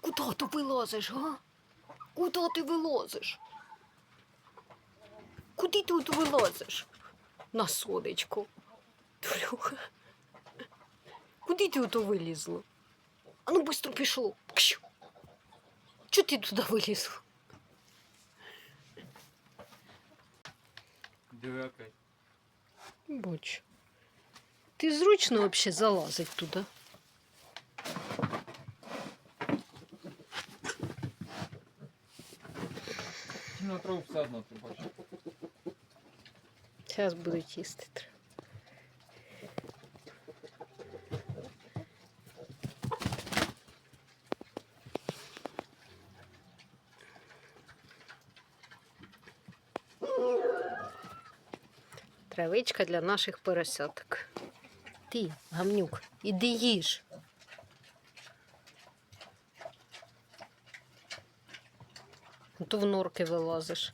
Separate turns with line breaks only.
Куда ти вилазиш, га? Куда ти вилазиш? Куди ти тут вилазиш? На сонечко. Толюха. Куди ти ото вилізла? А ну быстро пішло. Чого ти туди вилізла?
Диви опять.
Бач. Ти зручно взагалі залазить туди.
На траву все ти бачиш.
Зараз будуть їсти. Травичка для наших поросяток. Ти, гамнюк, іди їж. То в норки вилазиш.